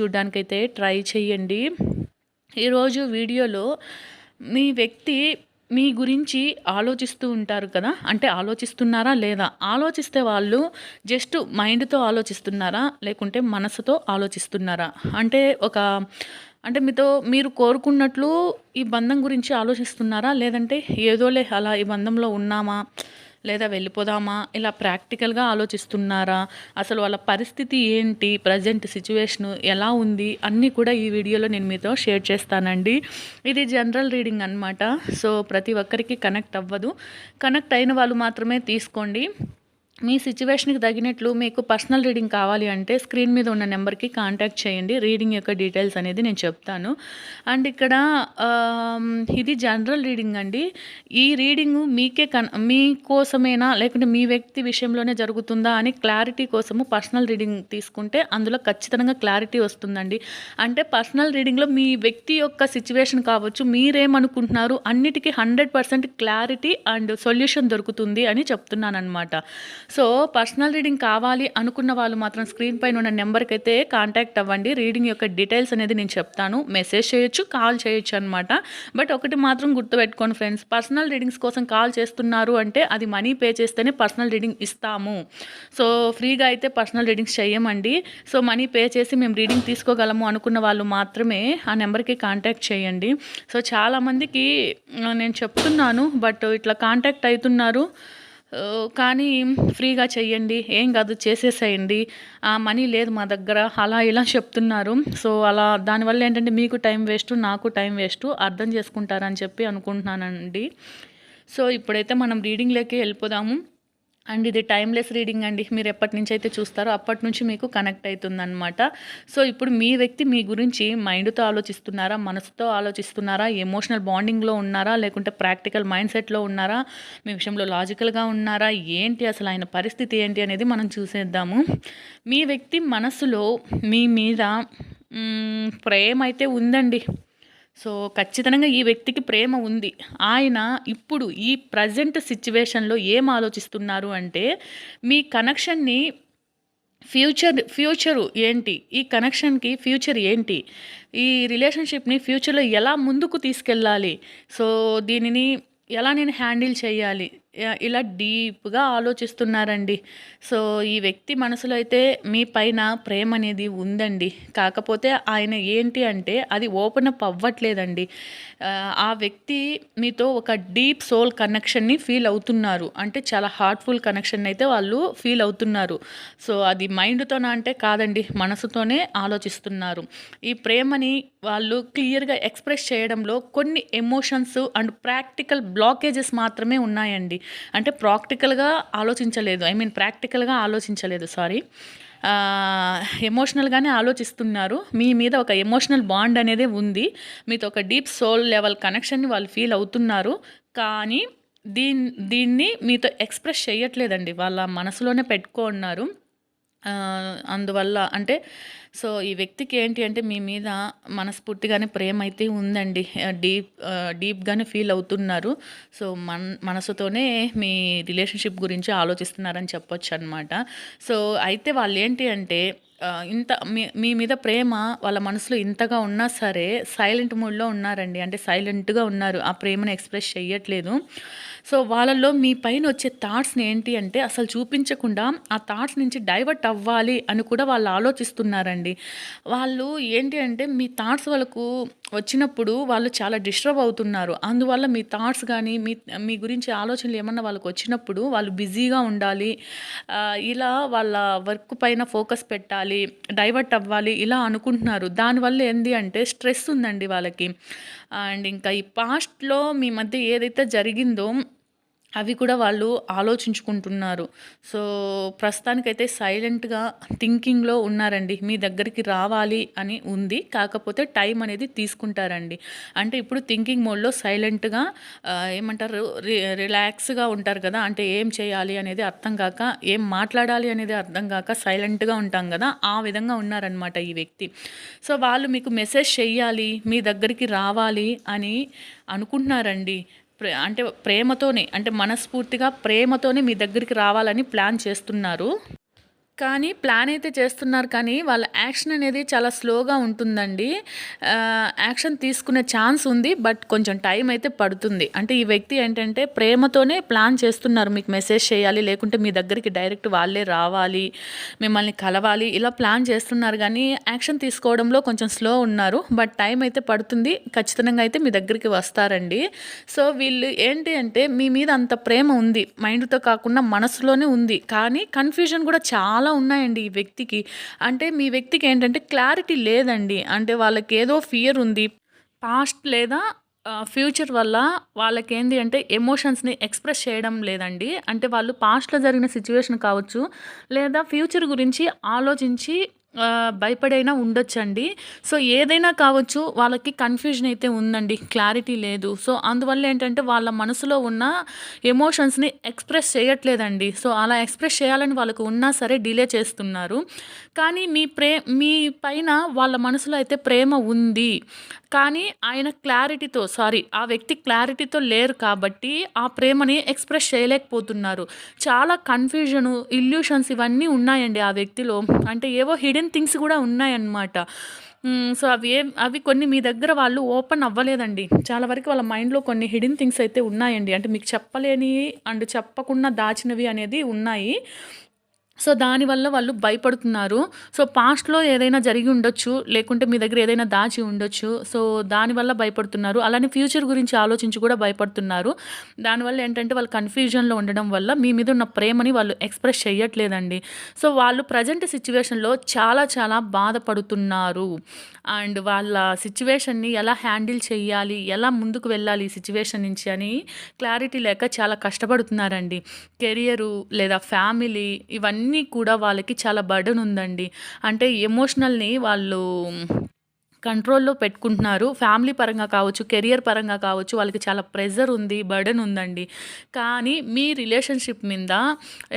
చూడడానికైతే try చేయండి ఈరోజు వీడియోలో మీ వ్యక్తి మీ గురించి ఆలోచిస్తూ ఉంటారు కదా? అంటే ఆలోచిస్తున్నారా లేదా? ఆలోచిస్తే వాళ్ళు జస్ట్ మైండ్తో ఆలోచిస్తున్నారా? లేకుంటే మనసుతో ఆలోచిస్తున్నారా? అంటే ఒక అంటే మీతో మీరు కోరుకున్నట్లు ఈ బంధం గురించి ఆలోచిస్తున్నారా? లేదంటే ఏదోలే అలా ఈ బంధంలో ఉన్నామా? లేదా వెళ్ళిపోదామా? ఇలా ప్రాక్టికల్గా ఆలోచిస్తున్నారా? అసలు వాళ్ళ పరిస్థితి ఏంటి? ప్రజెంట్ సిచ్యువేషన్ ఎలా ఉంది? అన్నీ కూడా ఈ వీడియోలో నేను మీతో షేర్ చేస్తానండి. ఇది జనరల్ రీడింగ్ అనమాట సో ప్రతి ఒక్కరికి కనెక్ట్ అవ్వదు. కనెక్ట్ అయిన వాళ్ళు మాత్రమే తీసుకోండి. మీ సిచ్యువేషన్కి తగినట్లు మీకు పర్సనల్ రీడింగ్ కావాలి అంటే స్క్రీన్ మీద ఉన్న నెంబర్కి కాంటాక్ట్ చేయండి. రీడింగ్ యొక్క డీటెయిల్స్ అనేది నేను చెప్తాను. అండ్ ఇక్కడ ఇది జనరల్ రీడింగ్ అండి. ఈ రీడింగ్ మీకే కన్ మీకోసమేనా లేకుంటే మీ వ్యక్తి విషయంలోనే జరుగుతుందా అని క్లారిటీ కోసము పర్సనల్ రీడింగ్ తీసుకుంటే అందులో ఖచ్చితంగా క్లారిటీ వస్తుందండి. అంటే పర్సనల్ రీడింగ్లో మీ వ్యక్తి యొక్క సిచ్యువేషన్ కావచ్చు మీరేమనుకుంటున్నారు అన్నిటికీ hundred percent clarity and solution దొరుకుతుంది అని చెప్తున్నాను అనమాట సో పర్సనల్ రీడింగ్ కావాలి అనుకున్న వాళ్ళు మాత్రం స్క్రీన్ పైన ఉన్న నెంబర్కి అయితే కాంటాక్ట్ అవ్వండి. రీడింగ్ యొక్క డీటెయిల్స్ అనేది నేను చెప్తాను. మెసేజ్ చేయొచ్చు కాల్ చేయొచ్చు అనమాట బట్ ఒకటి మాత్రం గుర్తుపెట్టుకోండి ఫ్రెండ్స్ పర్సనల్ రీడింగ్స్ కోసం కాల్ చేస్తున్నారు అంటే అది మనీ పే చేస్తేనే పర్సనల్ రీడింగ్ ఇస్తాము. సో ఫ్రీగా అయితే పర్సనల్ రీడింగ్స్ చేయమండి సో మనీ పే చేసి మేము రీడింగ్ తీసుకోగలము అనుకున్న వాళ్ళు మాత్రమే ఆ నెంబర్కి కాంటాక్ట్ చేయండి. సో చాలామందికి నేను చెప్తున్నాను బట్ ఇట్లా కాంటాక్ట్ అవుతున్నారు కానీ ఫ్రీగా చెయ్యండి ఏం కాదు చేసేసేయండి. ఆ మనీ లేదు మా దగ్గర అలా ఇలా చెప్తున్నారు. సో అలా దానివల్ల ఏంటంటే మీకు టైం వేస్ట్ నాకు టైం వేస్ట్ అర్థం చేసుకుంటారని చెప్పి అనుకుంటున్నానండి. సో ఇప్పుడైతే మనం రీడింగ్లోకి వెళ్ళిపోదాము. అండ్ ఇది టైమ్లెస్ రీడింగ్ అండి. మీరు ఎప్పటి నుంచి అయితే చూస్తారో అప్పటి నుంచి మీకు కనెక్ట్ అవుతుందన్నమాట. సో ఇప్పుడు మీ వ్యక్తి మీ గురించి మైండ్తో ఆలోచిస్తున్నారా? మనసుతో ఆలోచిస్తున్నారా? ఎమోషనల్ బాండింగ్లో ఉన్నారా? లేకుంటే ప్రాక్టికల్ మైండ్ సెట్లో ఉన్నారా? మీ విషయంలో లాజికల్గా ఉన్నారా? ఏంటి అసలు ఆయన పరిస్థితి ఏంటి అనేది మనం చూసేద్దాము. మీ వ్యక్తి మనసులో మీ మీద ప్రేమ అయితే ఉందండి. సో ఖచ్చితంగా ఈ వ్యక్తికి ప్రేమ ఉంది. ఆయన ఇప్పుడు ఈ ప్రజెంట్ సిచ్యువేషన్లో ఏం ఆలోచిస్తున్నారు అంటే మీ కనెక్షన్ని ఫ్యూచర్ ఫ్యూచరు ఏంటి? ఈ కనెక్షన్కి ఫ్యూచర్ ఏంటి? ఈ రిలేషన్షిప్ని ఫ్యూచర్లో ఎలా ముందుకు తీసుకెళ్ళాలి? సో దీనిని ఎలా నేను హ్యాండిల్ చేయాలి? ఇలా డీప్గా ఆలోచిస్తున్నారండి. సో ఈ వ్యక్తి మనసులో అయితే మీ పైన ప్రేమ అనేది ఉందండి. కాకపోతే ఆయన ఏంటి అంటే అది ఓపెన్ అప్ అవ్వట్లేదండి. ఆ వ్యక్తి మీతో ఒక డీప్ సోల్ కనెక్షన్ని ఫీల్ అవుతున్నారు. అంటే చాలా హార్ట్ఫుల్ కనెక్షన్ అయితే వాళ్ళు ఫీల్ అవుతున్నారు. సో అది మైండ్తోనా అంటే కాదండి మనసుతోనే ఆలోచిస్తున్నారు. ఈ ప్రేమని వాళ్ళు క్లియర్గా ఎక్స్ప్రెస్ చేయడంలో కొన్ని ఎమోషన్స్ అండ్ ప్రాక్టికల్ బ్లాకేజెస్ మాత్రమే ఉన్నాయండి. అంటే ప్రాక్టికల్గా ఆలోచించలేదు. ఐ మీన్ ప్రాక్టికల్గా ఆలోచించలేదు సారీ. ఎమోషనల్గానే ఆలోచిస్తున్నారు. మీ మీద ఒక ఎమోషనల్ బాండ్ అనేది ఉంది. మీతో ఒక డీప్ సోల్ లెవెల్ కనెక్షన్ని వాళ్ళు ఫీల్ అవుతున్నారు. కానీ దీన్ దీన్ని మీతో ఎక్స్ప్రెస్ చేయట్లేదండి వాళ్ళ మనసులోనే పెట్టుకో ఉన్నారు అందువల్ల అంటే సో ఈ వ్యక్తికి ఏంటి అంటే మీ మీద మనస్ఫూర్తిగానే ప్రేమ అయితే ఉందండి. డీప్ డీప్గానే ఫీల్ అవుతున్నారు. సో మన మనసుతోనే మీ రిలేషన్షిప్ గురించి ఆలోచిస్తున్నారని చెప్పొచ్చు అనమాట సో అయితే వాళ్ళు ఏంటి అంటే ఇంత మీ మీ మీద ప్రేమ వాళ్ళ మనసులో ఇంతగా ఉన్నా సరే సైలెంట్ మూడ్లో ఉన్నారండి. అంటే సైలెంట్గా ఉన్నారు. ఆ ప్రేమను ఎక్స్ప్రెస్ చేయట్లేదు సో వాళ్ళల్లో మీ పైన వచ్చే థాట్స్ని ఏంటి అంటే అసలు చూపించకుండా ఆ థాట్స్ నుంచి డైవర్ట్ అవ్వాలి అని కూడా వాళ్ళు ఆలోచిస్తున్నారండి. వాళ్ళు ఏంటి అంటే మీ థాట్స్ వాళ్ళకు వచ్చినప్పుడు వాళ్ళు చాలా డిస్టర్బ్ అవుతున్నారు. అందువల్ల మీ థాట్స్ కానీ మీ మీ గురించి ఆలోచనలు ఏమన్నా వాళ్ళకి వచ్చినప్పుడు వాళ్ళు బిజీగా ఉండాలి. ఇలా వాళ్ళ వర్క్ పైన ఫోకస్ పెట్టాలి డైవర్ట్ అవ్వాలి ఇలా అనుకుంటున్నారు. దానివల్ల ఏంటి అంటే స్ట్రెస్ ఉందండి వాళ్ళకి. అండ్ ఇంకా ఈ పాస్ట్లో మీ మధ్య ఏదైతే జరిగిందో అవి కూడా వాళ్ళు ఆలోచించుకుంటున్నారు. సో ప్రస్తుతానికైతే సైలెంట్గా థింకింగ్లో ఉన్నారండి. మీ దగ్గరికి రావాలి అని ఉంది. కాకపోతే టైం అనేది తీసుకుంటారండి. అంటే ఇప్పుడు థింకింగ్ మోడ్లో సైలెంట్గా ఏమంటారు రి రిలాక్స్గా ఉంటారు కదా. అంటే ఏం చేయాలి అనేది అర్థం కాక ఏం మాట్లాడాలి అనేది అర్థం కాక సైలెంట్గా ఉంటాం కదా. ఆ విధంగా ఉన్నారనమాట ఈ వ్యక్తి. సో వాళ్ళు మీకు మెసేజ్ చెయ్యాలి మీ దగ్గరికి రావాలి అని అనుకుంటున్నారండి. అంటే ప్రేమతోనే అంటే మనస్ఫూర్తిగా ప్రేమతోనే మీ దగ్గరికి రావాలని ప్లాన్ చేస్తున్నారు. కానీ ప్లాన్ అయితే చేస్తున్నారు కానీ వాళ్ళ యాక్షన్ అనేది చాలా స్లోగా ఉంటుందండి. యాక్షన్ తీసుకునే ఛాన్స్ ఉంది బట్ కొంచెం టైం అయితే పడుతుంది. అంటే ఈ వ్యక్తి ఏంటంటే ప్రేమతోనే ప్లాన్ చేస్తున్నారు. మీకు మెసేజ్ చేయాలి లేకుంటే మీ దగ్గరికి డైరెక్ట్ వాళ్ళే రావాలి మిమ్మల్ని కలవాలి ఇలా ప్లాన్ చేస్తున్నారు. కానీ యాక్షన్ తీసుకోవడంలో కొంచెం స్లో ఉన్నారు బట్ టైం అయితే పడుతుంది. ఖచ్చితంగా అయితే మీ దగ్గరికి వస్తారండి. సో వీళ్ళు ఏంటి అంటే మీ మీద అంత ప్రేమ ఉంది. మైండ్తో కాకుండా మనసులోనే ఉంది. కానీ కన్ఫ్యూజన్ కూడా చాలా ఉన్నాయండి ఈ వ్యక్తికి. అంటే మీ వ్యక్తికి ఏంటంటే క్లారిటీ లేదండి. అంటే వాళ్ళకి ఏదో ఫియర్ ఉంది. పాస్ట్ లేదా ఫ్యూచర్ వల్ల వాళ్ళకి ఏంటి అంటే ఎమోషన్స్ని ఎక్స్ప్రెస్ చేయడం లేదండి. అంటే వాళ్ళు పాస్ట్లో జరిగిన సిచ్యువేషన్ కావచ్చు లేదా ఫ్యూచర్ గురించి ఆలోచించి భయపడైనా ఉండొచ్చండి. సో ఏదైనా కావచ్చు వాళ్ళకి కన్ఫ్యూజన్ అయితే ఉందండి. క్లారిటీ లేదు. సో అందువల్ల ఏంటంటే వాళ్ళ మనసులో ఉన్న ఎమోషన్స్ని ఎక్స్ప్రెస్ చేయట్లేదండి. సో అలా ఎక్స్ప్రెస్ చేయాలని వాళ్ళకు ఉన్నా సరే డిలే చేస్తున్నారు. కానీ మీ ప్రే మీ పైన వాళ్ళ మనసులో అయితే ప్రేమ ఉంది. కానీ ఆయన క్లారిటీతో సారీ ఆ వ్యక్తి క్లారిటీతో లేరు కాబట్టి ఆ ప్రేమని ఎక్స్ప్రెస్ చేయలేకపోతున్నారు. చాలా కన్ఫ్యూజను ఇల్యూషన్స్ ఇవన్నీ ఉన్నాయండి ఆ వ్యక్తిలో. అంటే ఏవో హిడెన్ థింగ్స్ కూడా ఉన్నాయన్నమాట. సో అవి ఏ అవి కొన్ని మీ దగ్గర వాళ్ళు ఓపెన్ అవ్వలేదండి. చాలా వరకు వాళ్ళ మైండ్లో కొన్ని హిడెన్ థింగ్స్ అయితే ఉన్నాయండి. అంటే మీకు చెప్పలేని అండ్ చెప్పకుండా దాచినవి అనేది ఉన్నాయి. సో దానివల్ల వాళ్ళు భయపడుతున్నారు. సో పాస్ట్లో ఏదైనా జరిగి ఉండొచ్చు లేకుంటే మీ దగ్గర ఏదైనా దాచి ఉండొచ్చు. సో దానివల్ల భయపడుతున్నారు. అలానే ఫ్యూచర్ గురించి ఆలోచించి కూడా భయపడుతున్నారు. దానివల్ల ఏంటంటే వాళ్ళు కన్ఫ్యూజన్లో ఉండడం వల్ల మీ మీద ఉన్న ప్రేమని వాళ్ళు ఎక్స్ప్రెస్ చేయట్లేదండి సో వాళ్ళు ప్రజెంట్ సిచ్యువేషన్లో చాలా చాలా బాధపడుతున్నారు. అండ్ వాళ్ళ సిచ్యువేషన్ని ఎలా హ్యాండిల్ చేయాలి ఎలా ముందుకు వెళ్ళాలి ఈ సిచ్యువేషన్ నుంచి అని క్లారిటీ లేక చాలా కష్టపడుతున్నారండి. కెరియరు లేదా ఫ్యామిలీ ఇవన్నీ కూడా వాళ్ళకి చాలా బర్డన్ ఉందండి. అంటే ఎమోషనల్ని వాళ్ళు కంట్రోల్లో పెట్టుకుంటున్నారు. ఫ్యామిలీ పరంగా కావచ్చు కెరియర్ పరంగా కావచ్చు వాళ్ళకి చాలా ప్రెజర్ ఉంది బర్డన్ ఉందండి. కానీ మీ రిలేషన్షిప్ మీద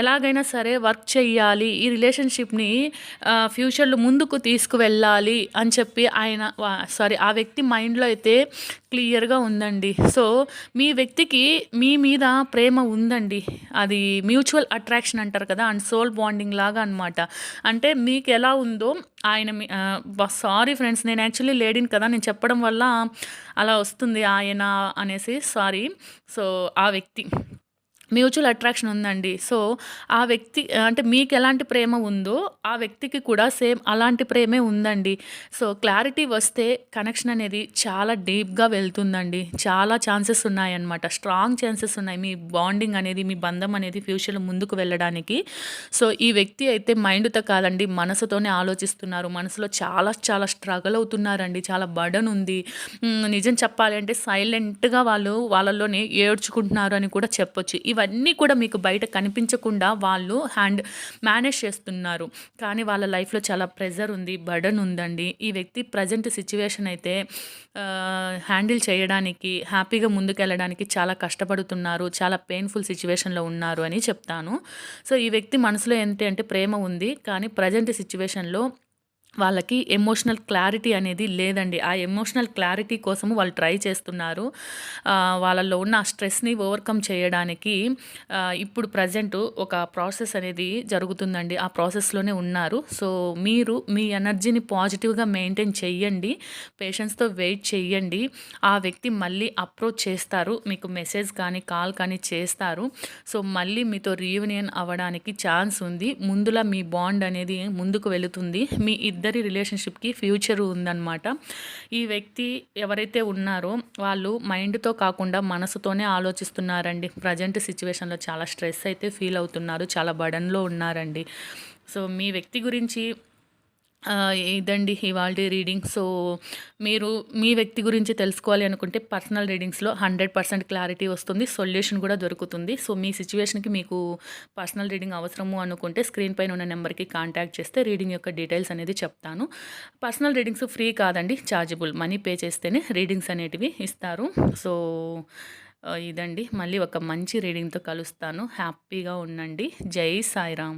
ఎలాగైనా సరే వర్క్ చేయాలి ఈ రిలేషన్షిప్ని ఫ్యూచర్లో ముందుకు తీసుకువెళ్ళాలి అని చెప్పి ఆయన సారీ ఆ వ్యక్తి మైండ్లో అయితే క్లియర్గా ఉందండి. సో మీ వ్యక్తికి మీ మీద ప్రేమ ఉందండి. అది మ్యూచువల్ అట్రాక్షన్ అంటారు కదా అండ్ సోల్ బాండింగ్ లాగా అనమాట అంటే మీకు ఎలా ఉందో ఆయన సారీ ఫ్రెండ్స్ నేను యాక్చువల్లీ లేడీని కదా నేను చెప్పడం వల్ల అలా వస్తుంది ఆయన అనేసి సారీ సో ఆ వ్యక్తి. మ్యూచువల్ అట్రాక్షన్ ఉందండి. సో ఆ వ్యక్తి అంటే మీకు ఎలాంటి ప్రేమ ఉందో ఆ వ్యక్తికి కూడా సేమ్ అలాంటి ప్రేమే ఉందండి. సో క్లారిటీ వస్తే కనెక్షన్ అనేది చాలా డీప్గా వెళ్తుందండి. చాలా ఛాన్సెస్ ఉన్నాయన్నమాట. స్ట్రాంగ్ ఛాన్సెస్ ఉన్నాయి. మీ బాండింగ్ అనేది మీ బంధం అనేది ఫ్యూచర్లో ముందుకు వెళ్ళడానికి. సో ఈ వ్యక్తి అయితే మైండ్తో కాదండి మనసుతోనే ఆలోచిస్తున్నారు. మనసులో చాలా చాలా స్ట్రగుల్ అవుతున్నారండి. చాలా బర్డన్ ఉంది. నిజం చెప్పాలి అంటే సైలెంట్గా వాళ్ళు వాళ్ళలోనే ఏడ్చుకుంటున్నారు అని కూడా చెప్పొచ్చు. ఇవన్నీ కూడా మీకు బయట కనిపించకుండా వాళ్ళు హ్యాండ్ మేనేజ్ చేస్తున్నారు. కానీ వాళ్ళ లైఫ్లో చాలా ప్రెజర్ ఉంది బర్డన్ ఉందండి. ఈ వ్యక్తి ప్రజెంట్ సిచ్యువేషన్ అయితే హ్యాండిల్ చేయడానికి హ్యాపీగా ముందుకెళ్ళడానికి చాలా కష్టపడుతున్నారు చాలా పెయిన్ఫుల్ సిచ్యువేషన్లో ఉన్నారు అని చెప్తాను. సో ఈ వ్యక్తి మనసులో ఏంటి అంటే ప్రేమ ఉంది. కానీ ప్రజెంట్ సిచ్యువేషన్లో వాళ్ళకి ఎమోషనల్ క్లారిటీ అనేది లేదండి. ఆ ఎమోషనల్ క్లారిటీ కోసము వాళ్ళు ట్రై చేస్తున్నారు. వాళ్ళల్లో ఉన్న ఆ స్ట్రెస్ని ఓవర్కమ్ చేయడానికి ఇప్పుడు ప్రజెంట్ ఒక ప్రాసెస్ అనేది జరుగుతుందండి. ఆ ప్రాసెస్లోనే ఉన్నారు. సో మీరు మీ ఎనర్జీని పాజిటివ్గా మెయింటైన్ చెయ్యండి. పేషెంట్స్తో వెయిట్ చెయ్యండి. ఆ వ్యక్తి మళ్ళీ అప్రోచ్ చేస్తారు. మీకు మెసేజ్ కానీ కాల్ కానీ చేస్తారు. సో మళ్ళీ మీతో రీయూనియన్ అవ్వడానికి ఛాన్స్ ఉంది. ముందులా మీ బాండ్ అనేది ముందుకు వెళుతుంది. మీ ఇద్దరు రిలేషన్షిప్కి ఫ్యూచర్ ఉందన్నమాట. ఈ వ్యక్తి ఎవరైతే ఉన్నారో వాళ్ళు మైండ్తో కాకుండా మనసుతోనే ఆలోచిస్తున్నారండి. ప్రజెంట్ సిచ్యువేషన్లో చాలా స్ట్రెస్ అయితే ఫీల్ అవుతున్నారు చాలా బడన్లో ఉన్నారండి. సో మీ వ్యక్తి గురించి ఇదండి ఇవాళ రీడింగ్. సో మీరు మీ వ్యక్తి గురించి తెలుసుకోవాలి అనుకుంటే పర్సనల్ రీడింగ్స్లో హండ్రెడ్ పర్సెంట్ క్లారిటీ వస్తుంది సొల్యూషన్ కూడా దొరుకుతుంది. సో మీ సిచ్యువేషన్కి మీకు పర్సనల్ రీడింగ్ అవసరము అనుకుంటే స్క్రీన్ పైన ఉన్న నెంబర్కి కాంటాక్ట్ చేస్తే రీడింగ్ యొక్క డీటెయిల్స్ అనేది చెప్తాను. పర్సనల్ రీడింగ్స్ ఫ్రీ కాదండి ఛార్జబుల్ మనీ పే చేస్తేనే రీడింగ్స్ అనేటివి ఇస్తారు. సో ఇదండి. మళ్ళీ ఒక మంచి రీడింగ్తో కలుస్తాను. హ్యాపీగా ఉండండి. జై సాయిరామ్.